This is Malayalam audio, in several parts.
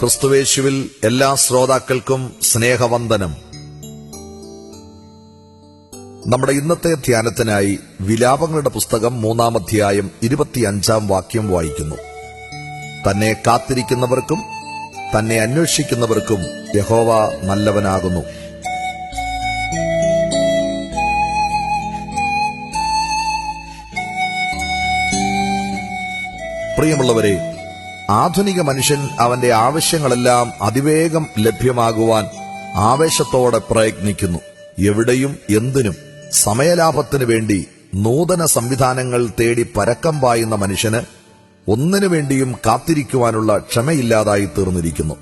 ക്രിസ്തുവേശുവിൽ എല്ലാ ശ്രോതാക്കൾക്കും സ്നേഹവന്ദനം. നമ്മുടെ ഇന്നത്തെ ധ്യാനത്തിനായി വിലാപങ്ങളുടെ പുസ്തകം മൂന്നാം അധ്യായം ഇരുപത്തിയഞ്ചാം വാക്യം വായിക്കുന്നു. തന്നെ കാത്തിരിക്കുന്നവർക്കും തന്നെ അന്വേഷിക്കുന്നവർക്കും യഹോവ നല്ലവനാകുന്നു. പ്രിയമുള്ളവരെ ആധുനിക മനുഷ്യൻ അവന്റെ ആവശ്യങ്ങളെല്ലാം അതിവേഗം ലഭ്യമാകുവാൻ ആവേശത്തോടെ പ്രയത്നിക്കുന്നു. എവിടെയും എന്തിനും സമയലാഭത്തിനു വേണ്ടി നൂതന സംവിധാനങ്ങൾ തേടി പരക്കം പായുന്ന മനുഷ്യന് ഒന്നിനു വേണ്ടിയും കാത്തിരിക്കുവാനുള്ള ക്ഷമയില്ലാതായി തീർന്നിരിക്കുന്നു.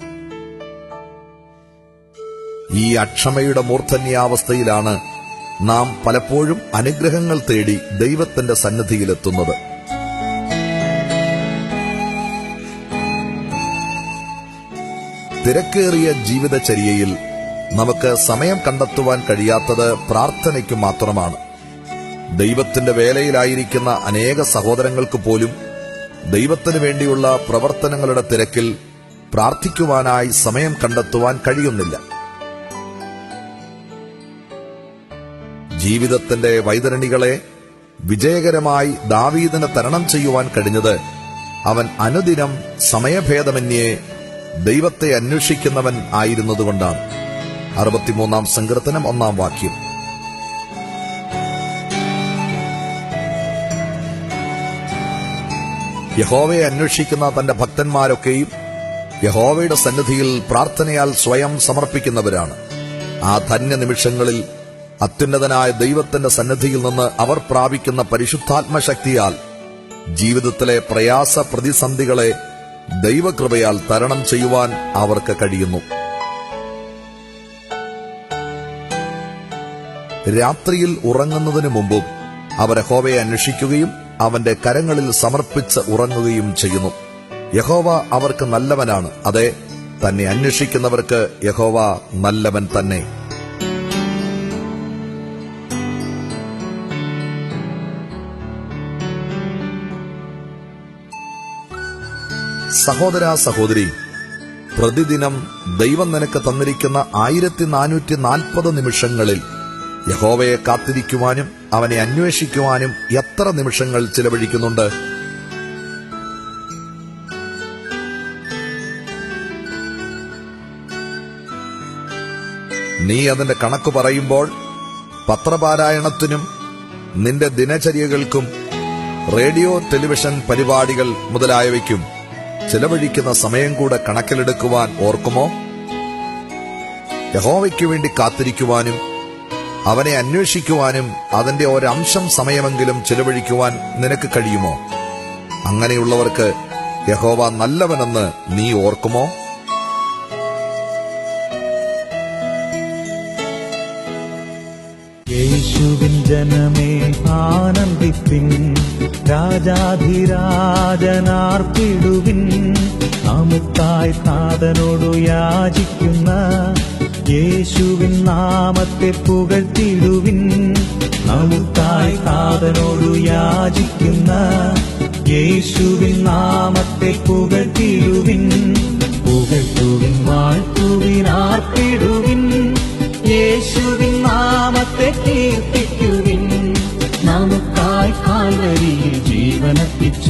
ഈ അക്ഷമയുടെ മൂർധന്യാവസ്ഥയിലാണ് നാം പലപ്പോഴും അനുഗ്രഹങ്ങൾ തേടി ദൈവത്തിന്റെ സന്നിധിയിലെത്തുന്നത്. തിരക്കേറിയ ജീവിതചര്യയിൽ നമുക്ക് സമയം കണ്ടെത്തുവാൻ കഴിയാത്തത് പ്രാർത്ഥനയ്ക്ക് മാത്രമാണ്. ദൈവത്തിന്റെ വേലയിലായിരിക്കുന്ന അനേക സഹോദരങ്ങൾക്ക് പോലും ദൈവത്തിനു വേണ്ടിയുള്ള പ്രവർത്തനങ്ങളുടെ തിരക്കിൽ പ്രാർത്ഥിക്കുവാനായി സമയം കണ്ടെത്തുവാൻ കഴിയുന്നില്ല. ജീവിതത്തിന്റെ വൈതരണികളെ വിജയകരമായി ദാവീദിന് തരണം ചെയ്യുവാൻ കഴിഞ്ഞത് അവൻ അനുദിനം സമയഭേദമന്യേ ദൈവത്തെ അന്വേഷിക്കുന്നവൻ ആയിരുന്നതുകൊണ്ടാണ്. അറുപത്തിമൂന്നാം സങ്കീർത്തനം ഒന്നാം വാക്യം. യഹോവയെ അന്വേഷിക്കുന്ന തന്റെ ഭക്തന്മാരൊക്കെയും യഹോവയുടെ സന്നിധിയിൽ പ്രാർത്ഥനയാൽ സ്വയം സമർപ്പിക്കുന്നവരാണ്. ആ ധന്യ നിമിഷങ്ങളിൽ അത്യുന്നതനായ ദൈവത്തിന്റെ സന്നിധിയിൽ നിന്ന് അവർ പ്രാപിക്കുന്ന പരിശുദ്ധാത്മശക്തിയാൽ ജീവിതത്തിലെ പ്രയാസ പ്രതിസന്ധികളെ ദൈവകൃപയാൽ തരണം ചെയ്യുവാൻ അവർക്ക് കഴിയുന്നു. രാത്രിയിൽ ഉറങ്ങുന്നതിനു മുമ്പും അവർ യഹോവയെ അന്വേഷിക്കുകയും അവന്റെ കരങ്ങളിൽ സമർപ്പിച്ച് ഉറങ്ങുകയും ചെയ്യുന്നു. യഹോവ അവർക്ക് നല്ലവനാണ്. അതെ തന്നെ അന്വേഷിക്കുന്നവർക്ക് യഹോവ നല്ലവൻ തന്നെ. സഹോദര സഹോദരി പ്രതിദിനം ദൈവം നിനക്ക് തന്നിരിക്കുന്ന ആയിരത്തി നാനൂറ്റി നാൽപ്പത് നിമിഷങ്ങളിൽ യഹോവയെ കാത്തിരിക്കുവാനും അവനെ അന്വേഷിക്കുവാനും എത്ര നിമിഷങ്ങൾ ചിലവഴിക്കുന്നുണ്ട്? നീ അതിന്റെ കണക്ക് പറയുമ്പോൾ പത്രപാരായണത്തിനും നിന്റെ ദിനചര്യകൾക്കും റേഡിയോ ടെലിവിഷൻ പരിപാടികൾ മുതലായവയ്ക്കും ചിലവഴിക്കുന്ന സമയം കൂടെ കണക്കിലെടുക്കുവാൻ ഓർക്കുമോ? യഹോവയ്ക്കു വേണ്ടി കാത്തിരിക്കുവാനും അവനെ അന്വേഷിക്കുവാനും അതിന്റെ ഒരംശം സമയമെങ്കിലും ചെലവഴിക്കുവാൻ നിനക്ക് കഴിയുമോ? അങ്ങനെയുള്ളവർക്ക് യഹോവ നല്ലവനെന്ന് നീ ഓർക്കുമോ? യേശുവിൻ ജനമേ ആനന്ദിപ്പിൻ. രാജാധിരാജനാർപ്പിടുവിൻ. നമുക്കായി താതനോടു യാചിക്കുന്ന യേശുവിൻ നാമത്തെ പുകഴ്ത്തിടുവിൻ. നമുക്കായി താതനോടു യാചിക്കുന്ന യേശുവിൻ നാമത്തെ പുകഴ്ത്തിടുവിൻ. പുകഴ്ത്തുവിൻ വാഴ്ത്തുവിൻ നാമത്തെ കീർത്തിക്കുവിൻ നമുക്കായി കാൽവരിയിൽ ജീവനത്തിച്ച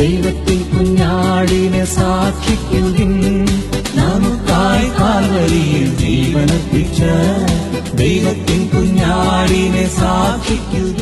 ദൈവത്തിൻ കുഞ്ഞാടിനെ സാക്ഷിക്കുവിൻ. നമുക്കായി കാൽവരിയിൽ ജീവനത്തിച്ച ദൈവത്തിൻ കുഞ്ഞാടിനെ സാക്ഷിക്കുവിൻ.